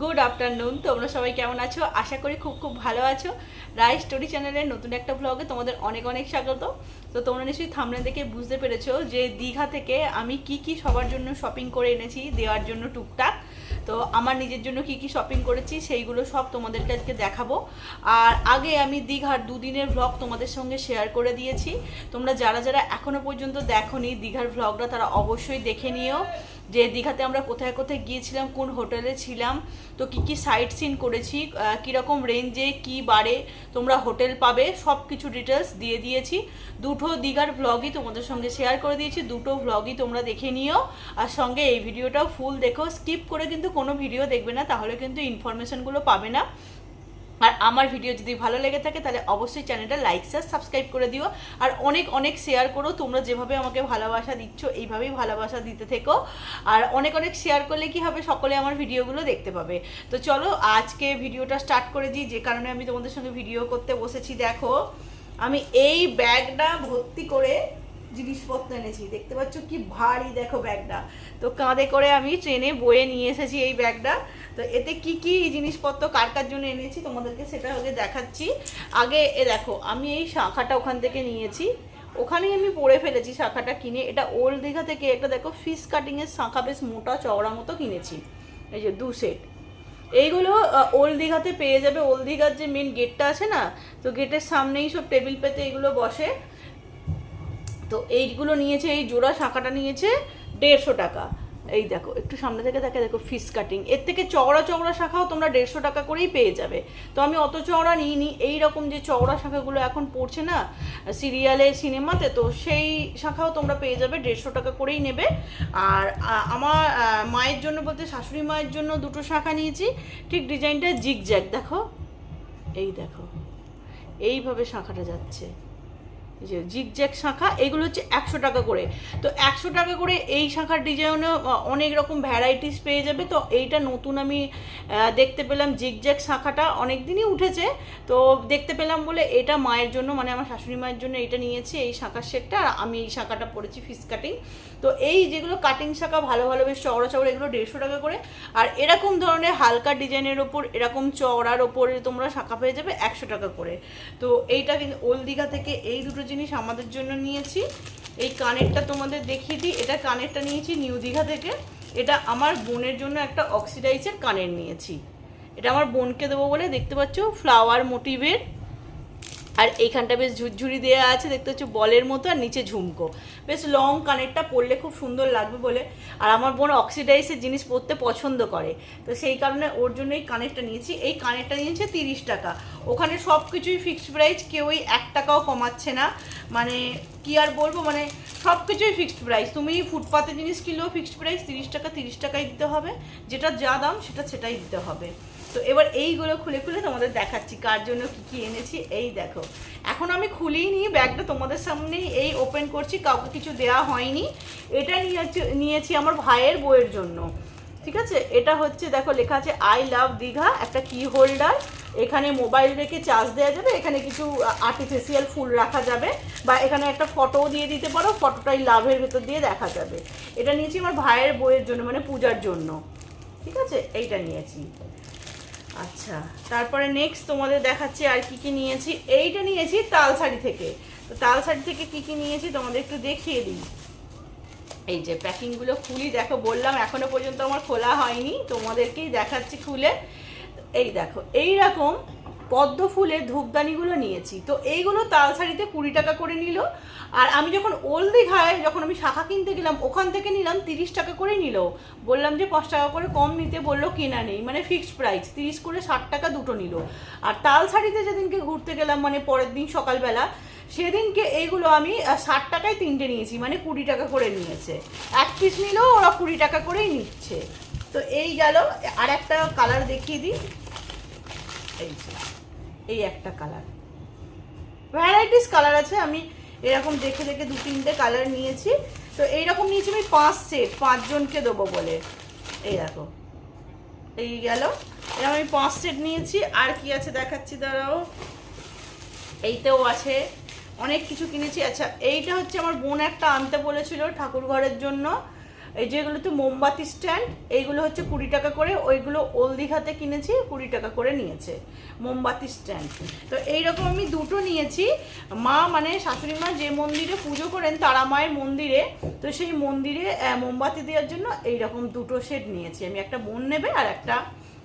Good afternoon. তোমরা সবাই কেমন আছো? আশা করি খুব খুব ভালো আছো। রাই স্টোরি চ্যানেলের নতুন একটা ব্লগে তোমাদের অনেক অনেক স্বাগত। তো তোমরা নিশ্চয়ই থামলে দেখে বুঝতে পেরেছ যে দীঘা থেকে আমি কি কি সবার জন্য শপিং করে এনেছি, দেওয়ার জন্য টুকটাক। তো আমার নিজের জন্য কি কি শপিং করেছি সেইগুলো সব তোমাদেরকে আজকে দেখাবো। আর আগে আমি দীঘার দুদিনের ভ্লগ তোমাদের সঙ্গে শেয়ার করে দিয়েছি। তোমরা যারা যারা এখনও পর্যন্ত দেখোনি দীঘার ভ্লগটা তারা অবশ্যই দেখে নিও। যে দীঘাতে আমরা কোথায় কোথায় গিয়েছিলাম, কোন হোটেলে ছিলাম, তো কি কি সাইট সিন করেছি কীরকম রেঞ্জে কি বারে তোমরা হোটেল পাবে সব কিছু ডিটেলস দিয়ে দিয়েছি। দুটো দীঘার ভ্লগই তোমাদের সঙ্গে শেয়ার করে দিয়েছি, দুটো ভ্লগই তোমরা দেখে নিও। আর সঙ্গে এই ভিডিওটাও ফুল দেখো। স্কিপ করে কিন্তু কোনো ভিডিও দেখবে না, তাহলে কিন্তু ইনফরমেশনগুলো পাবে না। আর আমার ভিডিও যদি ভালো লেগে থাকে, তাহলে অবশ্যই চ্যানেলটা লাইক শেয়ার সাবস্ক্রাইব করে দিও। আর অনেক অনেক শেয়ার করো। তোমরা যেভাবে আমাকে ভালোবাসা দিচ্ছ, এইভাবেই ভালোবাসা দিতে থেকো। আর অনেক অনেক শেয়ার করলে কি হবে? সকলে আমার ভিডিওগুলো দেখতে পাবে। তো চলো, আজকে ভিডিওটা স্টার্ট করে দিই। যে কারণে আমি তোমাদের সঙ্গে ভিডিও করতে বসেছি। দেখো, আমি এই ব্যাগটা ভর্তি করে জিনিসপত্র এনেছি। দেখতে পাচ্ছ কি ভারী, দেখো ব্যাগটা। তো কাঁধে করে আমি ট্রেনে বয়ে নিয়ে এসেছি এই ব্যাগটা। তো এতে কি কি জিনিসপত্র, কার কার জন্য এনেছি তোমাদেরকে সেটা আগে দেখাচ্ছি। আগে এ দেখো, আমি এই শাখাটা ওখান থেকে নিয়েছি। ওখানেই আমি পরে ফেলেছি শাখাটা কিনে। এটা ওল্ড দীঘা থেকে একটা দেখো ফিস কাটিংয়ের শাখা, বেশ মোটা চওড়া মতো কিনেছি। এই যে দু সেট। এইগুলো ওল্ড দীঘাতে পেয়ে যাবে। ওল্ড দীঘার যে মেন গেটটা আছে না, তো গেটের সামনেই সব টেবিল পেতে এগুলো বসে। তো এইগুলো নিয়েছে, এই জোড়া শাঁখাটা নিয়েছে দেড়শো টাকা। এই দেখো, একটু সামনে থেকে দেখে দেখো ফিস কাটিং। এর থেকে চওড়া চওড়া শাখাও তোমরা দেড়শো টাকা করেই পেয়ে যাবে। তো আমি অত চওড়া নিইনি, এই রকম যে চওড়া শাখাগুলো এখন পড়ছে না, সিরিয়ালে, সিনেমাতে, তো সেই শাখাও তোমরা পেয়ে যাবে, দেড়শো টাকা করেই নেবে। আর আমার মায়ের জন্য বলতে শাশুড়ি মায়ের জন্য দুটো শাখা নিয়েছি, ঠিক ডিজাইনটা জিগজ্যাগ, দেখো। এই দেখো, এইভাবে শাখাটা যাচ্ছে। যে জিগজ্যাগ শাঁখা, এগুলো হচ্ছে একশো টাকা করে। তো একশো টাকা করে এই শাঁখার ডিজাইনে অনেক রকম ভ্যারাইটিস পেয়ে যাবে। তো এইটা নতুন আমি দেখতে পেলাম জিগজ্যাগ শাঁখাটা অনেক দিনই উঠেছে। তো দেখতে পেলাম বলে এটা মায়ের জন্য মানে আমার শাশুড়ি মায়ের জন্য এইটা নিয়েছি, এই শাঁখার সেটটা আর আমি এই শাঁখাটা পরেছি ফিস কাটিং। তো এই যেগুলো কাটিং শাঁখা, ভালো ভালো বেশ চওড়া চওড়া এগুলো দেড়শো টাকা করে। আর এরকম ধরনের হালকা ডিজাইনের ওপর, এরকম চওড়ার ওপরে তোমরা শাখা পেয়ে যাবে একশো টাকা করে। তো এইটা কিন্তু ওল দীঘা থেকে এই দুটো জিনিস আমাদের জন্য নিয়েছি। এই কানেরটা তোমাদের দেখিয়ে দিই। এটা কানেরটা নিয়েছি নিউ দীঘা থেকে। এটা আমার বোনের জন্য একটা অক্সিডাইজের কানের নিয়েছি। এটা আমার বোনকে দেবো বলে দেখতে পাচ্ছ ফ্লাওয়ার মোটিভের আর এইখানটা বেশ ঝুরঝুরি দেওয়া আছে, দেখতে হচ্ছে বলের মতো আর নিচে ঝুমকো। বেশ লং কানেরটা পরলে খুব সুন্দর লাগবে বলে। আর আমার বোন অক্সিডাইসের জিনিস পরতে পছন্দ করে। তো সেই কারণে ওর জন্য এই কানেরটা নিয়েছি। এই কানেরটা নিয়েছে তিরিশ টাকা। ওখানে সব কিছুই ফিক্সড প্রাইস কেউই এক টাকাও কমাচ্ছে না। মানে কি আর বলব মানে সব কিছুই ফিক্সড প্রাইস তুমি ফুটপাতে জিনিস কিনলেও ফিক্সড প্রাইস তিরিশ টাকা, তিরিশ টাকাই দিতে হবে। যেটা যা দাম, সেটা সেটাই দিতে হবে। তো এবার এইগুলো খুলে খুলে তোমাদের দেখাচ্ছি, কার জন্য কি কি এনেছি। এই দেখো। এখন আমি খুলেই নি, ব্যাগটা তোমাদের সামনেই এই ওপেন করছি, কাউকে কিছু দেওয়া হয়নি। এটা নিয়েছি আমার ভাইয়ের বইয়ের জন্য। ঠিক আছে? এটা হচ্ছে, দেখো, লেখা আছে আই লাভ দীঘা একটা কি হোল্ডার এখানে মোবাইল রেখে চার্জ দেওয়া যাবে। এখানে কিছু আর্টিফিশিয়াল ফুল রাখা যাবে। বা এখানে একটা ফটোও দিয়ে দিতে পারো। ফটোটাই লাভের ভেতর দিয়ে দেখা যাবে। এটা নিয়েছি আমার ভাইয়ের বইয়ের জন্য মানে পূজার জন্য। ঠিক আছে? এইটা নিয়েছি। আচ্ছা তারপরে নেক্সট তোমাদের দেখাচ্ছি আর কি কি নিয়েছি। এইটা নিয়েছি তালসাড়ি থেকে। তো তালসাড়ি থেকে কি কি নিয়েছি তোমাদের একটু দেখিয়ে দিই। এই যে প্যাকিংগুলো খুলি, দেখো বললাম এখনও পর্যন্ত আমার খোলা হয়নি, তোমাদেরকেই দেখাচ্ছি খুলে। এই দেখো এই রকম পদ্ম ফুলের ধূপদানিগুলো নিয়েছি। তো এইগুলো তালসারিতে কুড়ি টাকা করে নিল। আর আমি যখন ওল্ড দীঘায় যখন আমি শাখা কিনতে গেলাম, ওখান থেকে নিলাম তিরিশ টাকা করে নিল। বললাম যে পাঁচ টাকা করে কম নিতে বলল, কেনা নেই। মানে ফিক্সড প্রাইস তিরিশ করে ষাট টাকা দুটো নিল। আর তালসারিতে যেদিনকে ঘুরতে গেলাম মানে পরের দিন সকালবেলা সেদিনকে এইগুলো আমি ষাট টাকায় তিনটে নিয়েছি মানে কুড়ি টাকা করে নিয়েছে। এক পিস নিলেও ওরা কুড়ি টাকা করেই নিচ্ছে। তো এই গেল, আর একটা কালার দেখিয়ে দিই। এই এই একটা কালার ভ্যারাইটিস কালার আছে, আমি এরকম দেখে দেখে দু তিনটে কালার নিয়েছি। তো এইরকম নিয়েছি আমি পাঁচ সেট পাঁচজনকে দেবো বলে। এই দেখো, এই গেল। এরকম আমি পাঁচ সেট নিয়েছি। আর কি আছে দেখাচ্ছি, দাঁড়াও। এইতেও আছে। অনেক কিছু কিনেছি। আচ্ছা এইটা হচ্ছে আমার বোন একটা আনতে বলেছিল ঠাকুর ঘরের জন্য। এই যেগুলো তো মোমবাতি স্ট্যান্ড, এইগুলো হচ্ছে কুড়ি টাকা করে, ওইগুলো ওল দীঘাতে কিনেছি, কুড়ি টাকা করে নিয়েছে মোমবাতি স্ট্যান্ড। তো এইরকম আমি দুটো নিয়েছি। মা মানে শাশুড়ি মা যে মন্দিরে পুজো করেন তারা মায়ের মন্দিরে, তো সেই মন্দিরে মোমবাতি দেওয়ার জন্য এইরকম দুটো সেট নিয়েছি। আমি একটা বোন নেবে আর একটা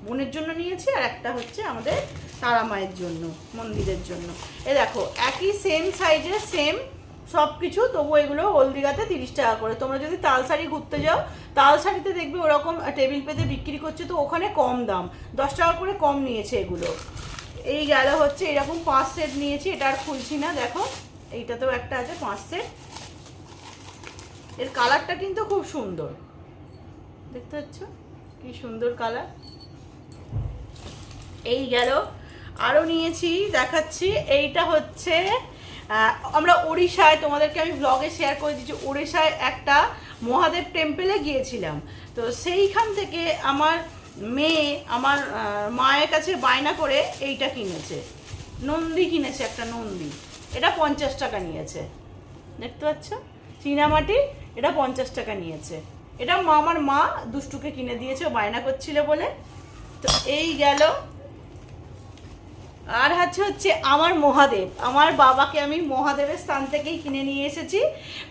বোনের জন্য নিয়েছি, আর একটা হচ্ছে আমাদের তারা মায়ের জন্য, মন্দিরের জন্য। এ দেখো, একই সেম সাইজের সেম সব কিছু তবু এগুলো হলদিঘাতে তিরিশ টাকা করে। তোমরা যদি তালসারি ঘুরতে যাও তালসারিতে দেখবে ওরকম টেবিল পেতে বিক্রি করছে, তো ওখানে কম দাম। দশ টাকা করে কম নিয়েছে এগুলো। এই গেল হচ্ছে, এরকম পাঁচ সেট নিয়েছি, এটা আর খুলছি না, দেখো। এইটাতেও একটা আছে, পাঁচ সেট এর কালারটা কিন্তু খুব সুন্দর। দেখতে পাচ্ছ? কি সুন্দর কালার এই গেল। আরও নিয়েছি, দেখাচ্ছি। এইটা হচ্ছে আমরা ওড়িশায়, তোমাদেরকে আমি ব্লগে শেয়ার করে দিচ্ছি, ওড়িশায় একটা মহাদেব টেম্পেলে গিয়েছিলাম। তো সেইখান থেকে আমার মেয়ে, আমার মায়ের কাছে বায়না করে এইটা কিনেছে। নন্দী কিনেছে একটা নন্দী। এটা পঞ্চাশ টাকা নিয়েছে। দেখতে পাচ্ছ? চীনামাটি, এটা পঞ্চাশ টাকা নিয়েছে। এটা মা আমার মা দুষ্টুকে কিনে দিয়েছে বায়না করছিল বলে। তো এই গেল। আর হচ্ছে হচ্ছে আমার মহাদেব। আমার বাবাকে আমি মহাদেবের স্থান থেকেই কিনে নিয়ে এসেছি।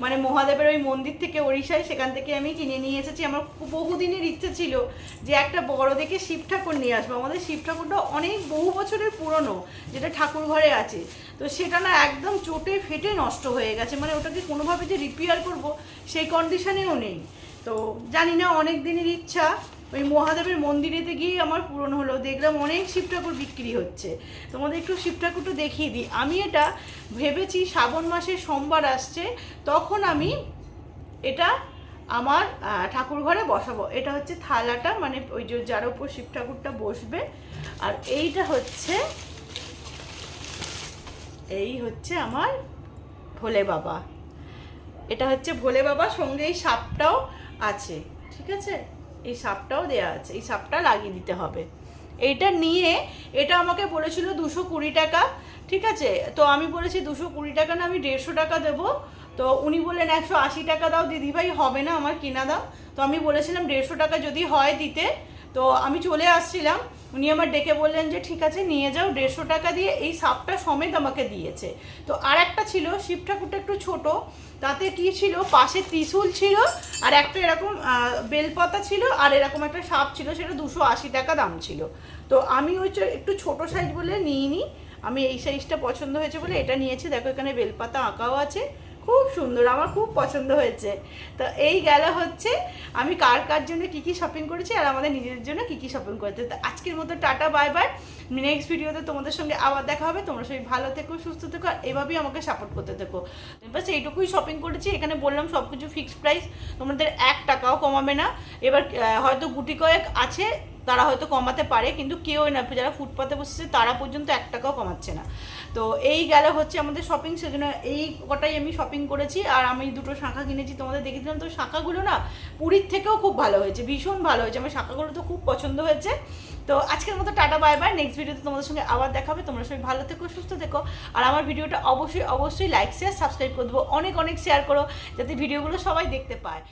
মানে মহাদেবের ওই মন্দির থেকে ওড়িশায় সেখান থেকে আমি কিনে নিয়ে এসেছি। আমার বহুদিনের ইচ্ছে ছিল যে একটা বড় দেখে শিব ঠাকুর নিয়ে আসব। আমাদের শিব ঠাকুরটা অনেক বহু বছরের পুরনো, যেটা ঠাকুর ঘরে আছে। তো সেটা না একদম চোটে ফেটে নষ্ট হয়ে গেছে। মানে ওটাকে কোনোভাবে যে রিপেয়ার করব, সেই কন্ডিশনেও নেই। তো জানি না, অনেক দিনের ইচ্ছা। ওই মহাদেবের মন্দিরেতে গিয়ে আমার পূরণ হলো। দেখলাম অনেক শিব ঠাকুর বিক্রি হচ্ছে। তোমাদের একটু শিব ঠাকুরটা দেখিয়ে দিই। আমি এটা ভেবেছি শ্রাবণ মাসে সোমবার আসছে, তখন আমি এটা আমার ঠাকুর ঘরে বসাবো। এটা হচ্ছে থালাটা মানে ওই যে যার উপর শিব ঠাকুরটা বসবে। আর এইটা হচ্ছে, এই হচ্ছে আমার ভোলে বাবা। এটা হচ্ছে ভোলে বাবা, সঙ্গে এই সাপটাও আছে। ঠিক আছে? এই সাপটাও দেয়া আছে, এই সাপটা লাগিয়ে দিতে হবে। এইটা নিয়ে, এটা আমাকে বলেছিল দুশো কুড়ি টাকা, ঠিক আছে? তো আমি বলেছি দুশো কুড়ি টাকা না, আমি দেড়শো টাকা দেবো। তো উনি বললেন, একশো আশি টাকা দাও দিদিভাই হবে না আমার, কিনা দাও। তো আমি বলেছিলাম, দেড়শো টাকা যদি হয় দিতে। তো আমি চলে আসছিলাম। উনি আমার ডেকে বললেন যে, ঠিক আছে, নিয়ে যাও, দেড়শো টাকা দিয়ে এই সাপটা সমেত আমাকে দিয়েছে। তো আর একটা ছিল, শিব ঠাকুরটা একটু ছোট, তাতে কি ছিল? পাশে ত্রিশূল ছিল আর একটা এরকম বেলপাতা ছিল আর এরকম একটা সাপ ছিল, সেটা দুশো আশি টাকা দাম ছিল। তো আমি ওই একটু ছোট সাইজ বলে নিইনি, আমি এই সাইজটা পছন্দ হয়েছে বলে এটা নিয়েছি। দেখো এখানে বেলপাতা আঁকাও আছে খুব সুন্দর, আমার খুব পছন্দ হয়েছে। তো এই গেল হচ্ছে, আমি কার কার জন্য কী কী শপিং করেছি আর আমাদের নিজেদের জন্য কী কী শপিং করেছে। তো আজকের মতো টাটা বাই বাই নেক্সট ভিডিওতে তোমাদের সঙ্গে আবার দেখা হবে। তোমরা সবাই ভালো থেকো, সুস্থ থেকো আর এভাবেই আমাকে সাপোর্ট করতে থেকো। বাস এইটুকুই শপিং করেছি। এখানে বললাম সব কিছু ফিক্সড প্রাইস তোমাদের এক টাকাও কমাবে না। এবার হয়তো গুটি কয়েক আছে। তারা হয়তো কমাতে পারে, কিন্তু কেউ না, যারা ফুটপাতে বসেছে তারা পর্যন্ত এক টাকাও কমাচ্ছে না। তো এই গেল হচ্ছে আমাদের শপিং সেজন্য এই কটাই আমি শপিং করেছি, আর আমি দুটো শাঁখা কিনেছি, তোমাদের দেখেছিলাম তো, শাঁখাগুলো না পুরীর থেকেও খুব ভালো হয়েছে, ভীষণ ভালো হয়েছে, আমার শাঁখাগুলো তো খুব পছন্দ হয়েছে। তো আজকের মতো টাটা বাই বাই নেক্সট ভিডিওতে তোমাদের সঙ্গে আবার দেখাবে, তোমরা সবাই ভালো থেকো, সুস্থ থেকো, আর আমার ভিডিওটা অবশ্যই অবশ্যই লাইক শেয়ার সাবস্ক্রাইব করে দেবো, অনেক অনেক শেয়ার করো, যাতে ভিডিওগুলো সবাই দেখতে পায়।